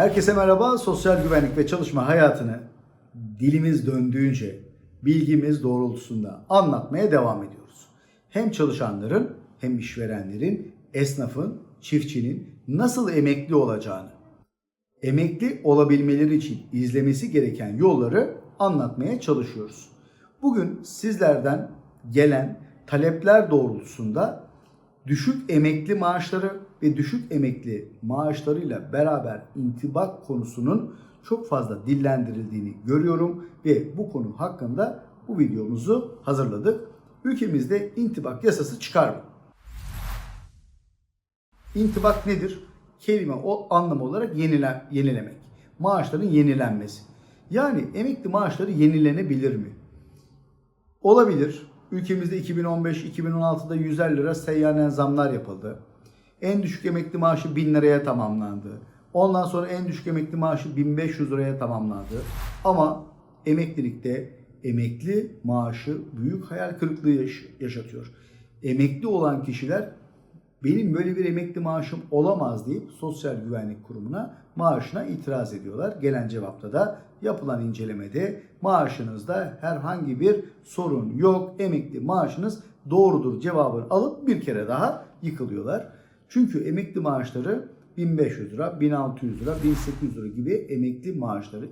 Herkese merhaba. Sosyal güvenlik ve çalışma hayatını dilimiz döndüğünce, bilgimiz doğrultusunda anlatmaya devam ediyoruz. Hem çalışanların hem işverenlerin, esnafın, çiftçinin nasıl emekli olacağını, emekli olabilmeleri için izlemesi gereken yolları anlatmaya çalışıyoruz. Bugün sizlerden gelen talepler doğrultusunda düşük emekli maaşları ve düşük emekli maaşlarıyla beraber intibak konusunun çok fazla dillendirildiğini görüyorum ve bu konu hakkında bu videomuzu hazırladık. Ülkemizde intibak yasası çıkar mı? İntibak nedir? Kelime o anlam olarak yenile, yenilemek. Maaşların yenilenmesi. Yani emekli maaşları yenilenebilir mi? Olabilir. Ülkemizde 2015-2016'da 150 lira seyyanen zamlar yapıldı. En düşük emekli maaşı 1000 liraya tamamlandı. Ondan sonra en düşük emekli maaşı 1500 liraya tamamlandı. Ama emeklilikte emekli maaşı büyük hayal kırıklığı yaş- yaşatıyor. Emekli olan kişiler benim böyle bir emekli maaşım olamaz deyip Sosyal Güvenlik Kurumu'na maaşına itiraz ediyorlar. Gelen cevapta da yapılan incelemede maaşınızda herhangi bir sorun yok. Emekli maaşınız doğrudur cevabını alıp bir kere daha yıkılıyorlar. Çünkü emekli maaşları 1500 lira, 1600 lira, 1800 lira gibi emekli maaşları.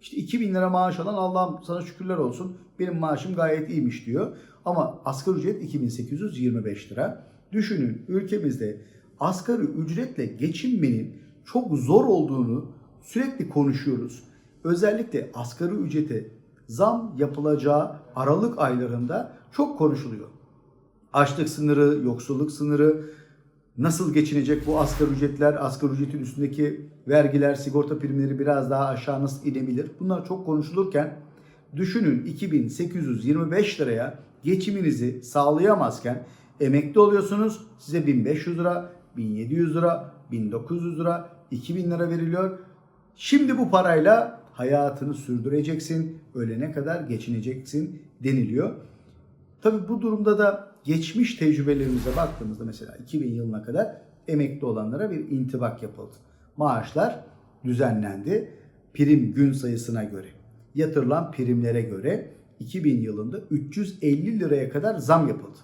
İşte 2000 lira maaş alan Allah'ım sana şükürler olsun benim maaşım gayet iyiymiş diyor. Ama asgari ücret 2825 lira. Düşünün ülkemizde asgari ücretle geçinmenin çok zor olduğunu sürekli konuşuyoruz. Özellikle asgari ücrete zam yapılacağı Aralık aylarında çok konuşuluyor. Açlık sınırı, yoksulluk sınırı, nasıl geçinecek bu asgari ücretler, asgari ücretin üstündeki vergiler, sigorta primleri biraz daha aşağı nasıl inebilir? Bunlar çok konuşulurken düşünün 2825 liraya geçiminizi sağlayamazken emekli oluyorsunuz. Size 1500 lira, 1700 lira, 1900 lira, 2000 lira veriliyor. Şimdi bu parayla hayatını sürdüreceksin, ölene kadar geçineceksin deniliyor. Tabii bu durumda da geçmiş tecrübelerimize baktığımızda mesela 2000 yılına kadar emekli olanlara bir intibak yapıldı. Maaşlar düzenlendi. Prim gün sayısına göre, yatırılan primlere göre 2000 yılında 350 liraya kadar zam yapıldı.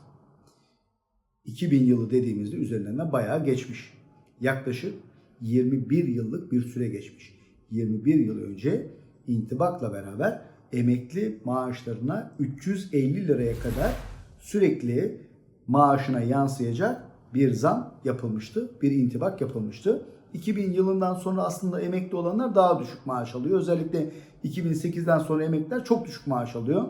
2000 yılı dediğimizde üzerinden bayağı geçmiş. Yaklaşık 21 yıllık bir süre geçmiş. 21 yıl önce intibakla beraber emekli maaşlarına 350 liraya kadar sürekli maaşına yansıyacak bir zam yapılmıştı. Bir intibak yapılmıştı. 2000 yılından sonra aslında emekli olanlar daha düşük maaş alıyor. Özellikle 2008'den sonra emekliler çok düşük maaş alıyor.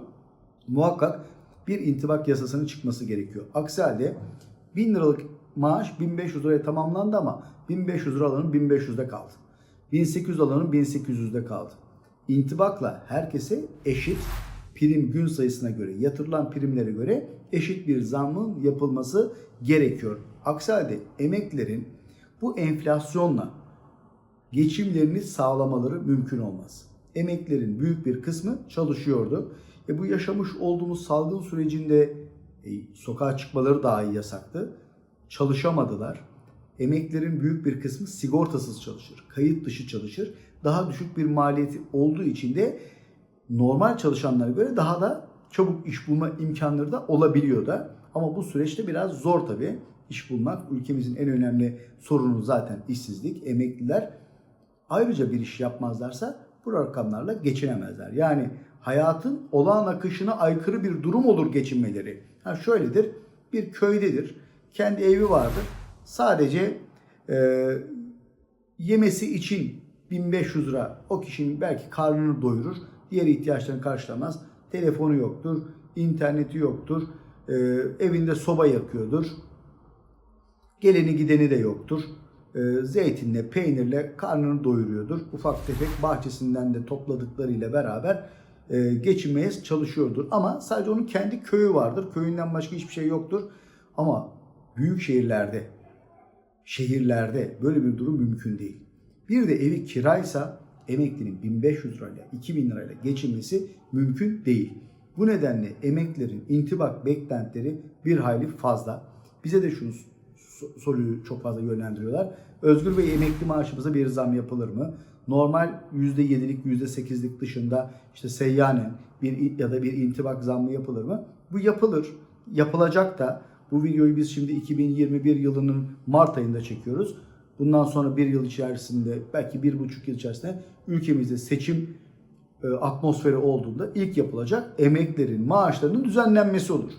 Muhakkak bir intibak yasasının çıkması gerekiyor. Aksi halde 1000 liralık maaş 1500 liraya tamamlandı ama 1500 lira alanın 1500'de kaldı. 1800 alanın 1800'de kaldı. İntibakla herkese eşit prim gün sayısına göre, yatırılan primlere göre eşit bir zammın yapılması gerekiyor. Aksi halde emeklilerin bu enflasyonla geçimlerini sağlamaları mümkün olmaz. Emeklilerin büyük bir kısmı çalışıyordu. E bu yaşamış olduğumuz salgın sürecinde sokağa çıkmaları dahi yasaktı. Çalışamadılar. Emeklilerin büyük bir kısmı sigortasız çalışır, kayıt dışı çalışır. Daha düşük bir maliyeti olduğu için de normal çalışanlara göre daha da çabuk iş bulma imkanları da olabiliyor da. Ama bu süreçte biraz zor tabii iş bulmak. Ülkemizin en önemli sorunu zaten işsizlik. Emekliler ayrıca bir iş yapmazlarsa bu rakamlarla geçinemezler. Yani hayatın olağan akışına aykırı bir durum olur geçinmeleri. Ha şöyledir, bir köydedir, kendi evi vardır. Sadece e, yemesi için 1500 lira o kişinin belki karnını doyurur, diğer ihtiyaçlarını karşılamaz. Telefonu yoktur, interneti yoktur, e, evinde soba yakıyordur, geleni gideni de yoktur. E, zeytinle, peynirle karnını doyuruyordur. Ufak tefek bahçesinden de topladıklarıyla beraber e, geçinmeye çalışıyordur. Ama sadece onun kendi köyü vardır. Köyünden başka hiçbir şey yoktur. Ama büyük şehirlerde, şehirlerde böyle bir durum mümkün değil. Bir de evi kiraysa emeklinin 1500 lirayla 2000 lirayla geçinmesi mümkün değil. Bu nedenle emeklilerin intibak beklentileri bir hayli fazla. Bize de şunu so- soruyu çok fazla yönlendiriyorlar. Özgür Bey emekli maaşımıza bir zam yapılır mı? Normal %7'lik, %8'lik dışında işte seyyanen bir ya da bir intibak zammı yapılır mı? Bu yapılır. Yapılacak da bu videoyu biz şimdi 2021 yılının Mart ayında çekiyoruz. Bundan sonra bir yıl içerisinde belki bir buçuk yıl içerisinde ülkemizde seçim e, atmosferi olduğunda ilk yapılacak emeklerin maaşlarının düzenlenmesi olur.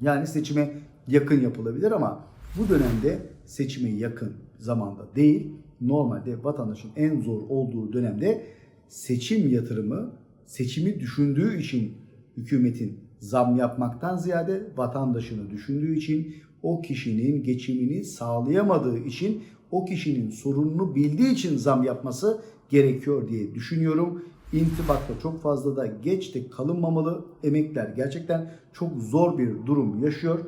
Yani seçime yakın yapılabilir ama bu dönemde seçime yakın zamanda değil, normalde vatandaşın en zor olduğu dönemde seçim yatırımı, seçimi düşündüğü için hükümetin zam yapmaktan ziyade vatandaşını düşündüğü için o kişinin geçimini sağlayamadığı için o kişinin sorununu bildiği için zam yapması gerekiyor diye düşünüyorum. İntibakta çok fazla da geç de kalınmamalı. Emekliler gerçekten çok zor bir durum yaşıyor.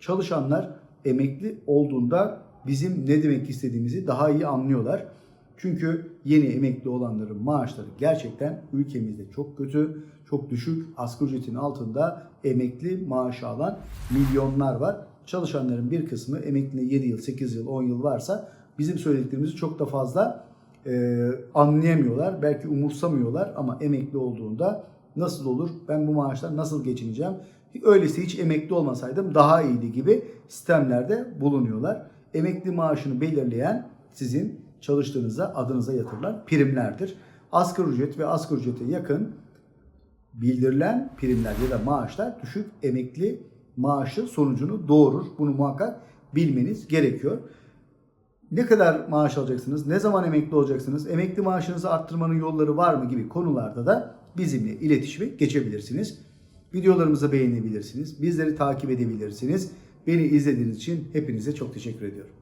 Çalışanlar emekli olduğunda bizim ne demek istediğimizi daha iyi anlıyorlar. Çünkü yeni emekli olanların maaşları gerçekten ülkemizde çok kötü, çok düşük. Asgari ücretin altında emekli maaşı alan milyonlar var. Çalışanların bir kısmı emekliliğine 7 yıl, 8 yıl, 10 yıl varsa bizim söylediklerimizi çok da fazla e, anlayamıyorlar. Belki umursamıyorlar ama emekli olduğunda nasıl olur? Ben bu maaşlar nasıl geçineceğim? Öyleyse hiç emekli olmasaydım daha iyiydi gibi sistemlerde bulunuyorlar. Emekli maaşını belirleyen sizin çalıştığınızda adınıza yatırılan primlerdir. Asgari ücret ve asgari ücrete yakın bildirilen primler ya da maaşlar düşük emekli maaşı sonucunu doğurur. Bunu muhakkak bilmeniz gerekiyor. Ne kadar maaş alacaksınız? Ne zaman emekli olacaksınız? Emekli maaşınızı arttırmanın yolları var mı gibi konularda da bizimle iletişime geçebilirsiniz. Videolarımızı beğenebilirsiniz. Bizleri takip edebilirsiniz. Beni izlediğiniz için hepinize çok teşekkür ediyorum.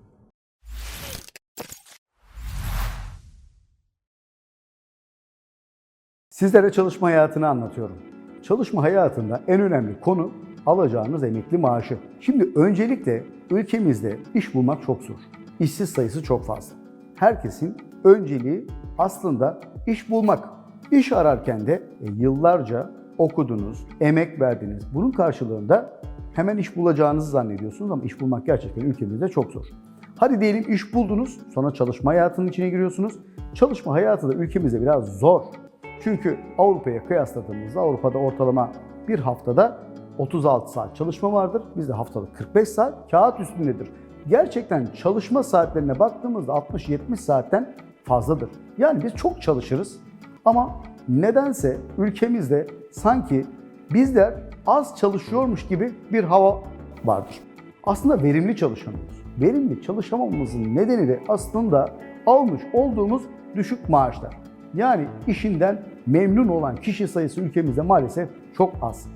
Sizlere çalışma hayatını anlatıyorum. Çalışma hayatında en önemli konu alacağınız emekli maaşı. Şimdi öncelikle ülkemizde iş bulmak çok zor. İşsiz sayısı çok fazla. Herkesin önceliği aslında iş bulmak. İş ararken de e, yıllarca okudunuz, emek verdiniz. Bunun karşılığında hemen iş bulacağınızı zannediyorsunuz ama iş bulmak gerçekten ülkemizde çok zor. Hadi diyelim iş buldunuz, sonra çalışma hayatının içine giriyorsunuz. Çalışma hayatı da ülkemizde biraz zor. Çünkü Avrupa'ya kıyasladığımızda Avrupa'da ortalama bir haftada 36 saat çalışma vardır. Bizde haftalık 45 saat kağıt üstündedir. Gerçekten çalışma saatlerine baktığımızda 60-70 saatten fazladır. Yani biz çok çalışırız ama nedense ülkemizde sanki bizler az çalışıyormuş gibi bir hava vardır. Aslında verimli çalışamıyoruz. Verimli çalışamamamızın nedeni de aslında almış olduğumuz düşük maaşlar. Yani işinden memnun olan kişi sayısı ülkemizde maalesef çok az.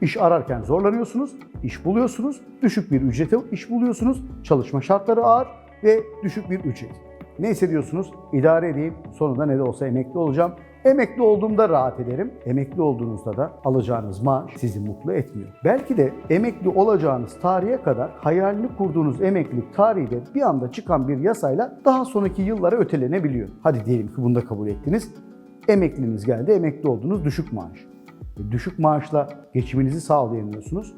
İş ararken zorlanıyorsunuz, iş buluyorsunuz, düşük bir ücrete iş buluyorsunuz, çalışma şartları ağır ve düşük bir ücret. Ne hissediyorsunuz? İdare edeyim, sonunda ne de olsa emekli olacağım. Emekli olduğumda rahat ederim. Emekli olduğunuzda da alacağınız maaş sizi mutlu etmiyor. Belki de emekli olacağınız tarihe kadar hayalini kurduğunuz emeklilik tarihi de bir anda çıkan bir yasayla daha sonraki yıllara ötelenebiliyor. Hadi diyelim ki bunu da kabul ettiniz. Emekliliğiniz geldi, emekli oldunuz, düşük maaş. E, Düşük maaşla geçiminizi sağlayamıyorsunuz.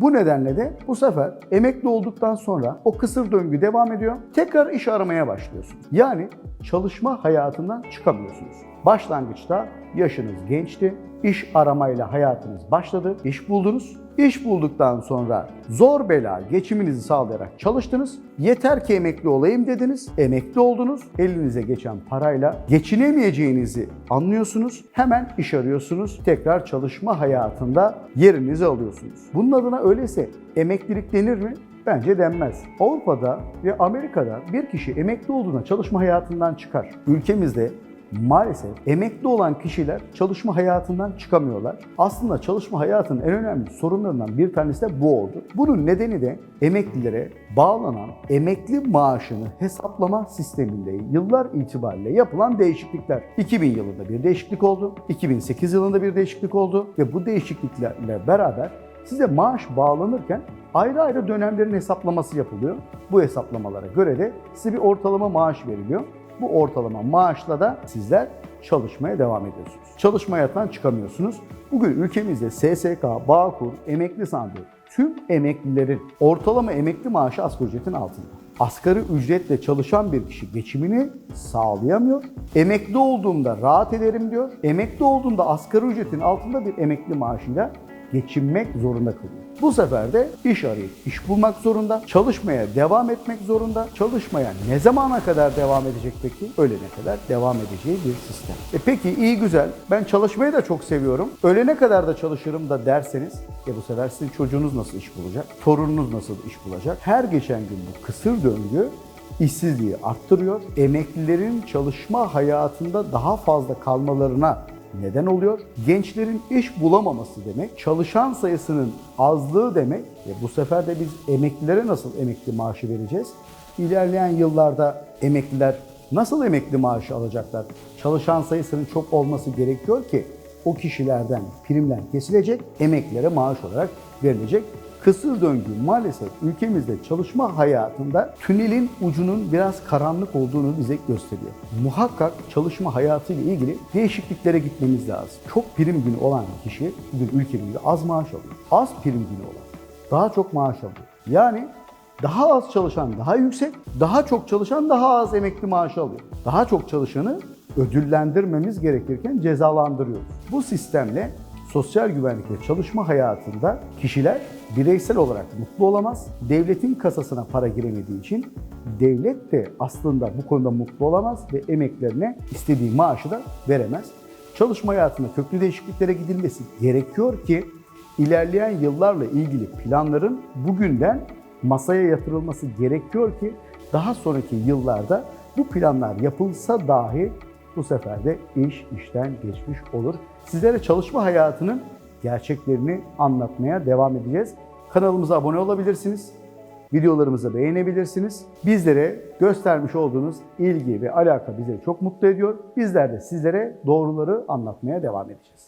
Bu nedenle de bu sefer emekli olduktan sonra o kısır döngü devam ediyor. Tekrar iş aramaya başlıyorsunuz. Yani çalışma hayatından çıkamıyorsunuz. Başlangıçta yaşınız gençti. İş aramayla hayatınız başladı. İş buldunuz. İş bulduktan sonra zor bela geçiminizi sağlayarak çalıştınız. Yeter ki emekli olayım dediniz. Emekli oldunuz. Elinize geçen parayla geçinemeyeceğinizi anlıyorsunuz. Hemen iş arıyorsunuz. Tekrar çalışma hayatında yerinizi alıyorsunuz. Bunun adına öyleyse emeklilik denir mi? Bence denmez. Avrupa'da ve Amerika'da bir kişi emekli olduğunda çalışma hayatından çıkar. Ülkemizde maalesef emekli olan kişiler çalışma hayatından çıkamıyorlar. Aslında çalışma hayatının en önemli sorunlarından bir tanesi de bu oldu. Bunun nedeni de emeklilere bağlanan emekli maaşını hesaplama sisteminde yıllar itibariyle yapılan değişiklikler. 2000 yılında bir değişiklik oldu, 2008 yılında bir değişiklik oldu ve bu değişikliklerle beraber size maaş bağlanırken ayrı ayrı dönemlerin hesaplaması yapılıyor. Bu hesaplamalara göre de size bir ortalama maaş veriliyor. Bu ortalama maaşla da sizler çalışmaya devam ediyorsunuz. Çalışma hayatından çıkamıyorsunuz. Bugün ülkemizde SSK, Bağkur, emekli sandığı tüm emeklilerin ortalama emekli maaşı asgari ücretin altında. Asgari ücretle çalışan bir kişi geçimini sağlayamıyor. Emekli olduğumda rahat ederim diyor. Emekli olduğunda asgari ücretin altında bir emekli maaşıyla geçinmek zorunda kalıyor. Bu sefer de iş arayıp iş bulmak zorunda, çalışmaya devam etmek zorunda. Çalışmaya ne zamana kadar devam edecek peki? Ölene kadar devam edeceği bir sistem. E peki iyi güzel, ben çalışmayı da çok seviyorum. Ölene kadar da çalışırım da derseniz, e bu sefer sizin çocuğunuz nasıl iş bulacak? Torununuz nasıl iş bulacak? Her geçen gün bu kısır döngü işsizliği arttırıyor. Emeklilerin çalışma hayatında daha fazla kalmalarına neden oluyor. Gençlerin iş bulamaması demek, çalışan sayısının azlığı demek. E bu sefer de biz emeklilere nasıl emekli maaşı vereceğiz? İlerleyen yıllarda emekliler nasıl emekli maaşı alacaklar? Çalışan sayısının çok olması gerekiyor ki o kişilerden primler kesilecek, emeklilere maaş olarak verilecek. Kısır döngü maalesef ülkemizde çalışma hayatında tünelin ucunun biraz karanlık olduğunu bize gösteriyor. Muhakkak çalışma hayatıyla ilgili değişikliklere gitmemiz lazım. Çok prim günü olan kişi bugün ülkemizde az maaş alıyor. Az prim günü olan daha çok maaş alıyor. Yani daha az çalışan daha yüksek, daha çok çalışan daha az emekli maaşı alıyor. Daha çok çalışanı ödüllendirmemiz gerekirken cezalandırıyoruz. Bu sistemle sosyal güvenlik ve çalışma hayatında kişiler bireysel olarak mutlu olamaz. Devletin kasasına para giremediği için devlet de aslında bu konuda mutlu olamaz ve emeklerine istediği maaşı da veremez. Çalışma hayatında köklü değişikliklere gidilmesi gerekiyor ki ilerleyen yıllarla ilgili planların bugünden masaya yatırılması gerekiyor ki daha sonraki yıllarda bu planlar yapılsa dahi bu sefer de iş işten geçmiş olur. Sizlere çalışma hayatının gerçeklerini anlatmaya devam edeceğiz. Kanalımıza abone olabilirsiniz. Videolarımızı beğenebilirsiniz. Bizlere göstermiş olduğunuz ilgi ve alaka bizi çok mutlu ediyor. Bizler de sizlere doğruları anlatmaya devam edeceğiz.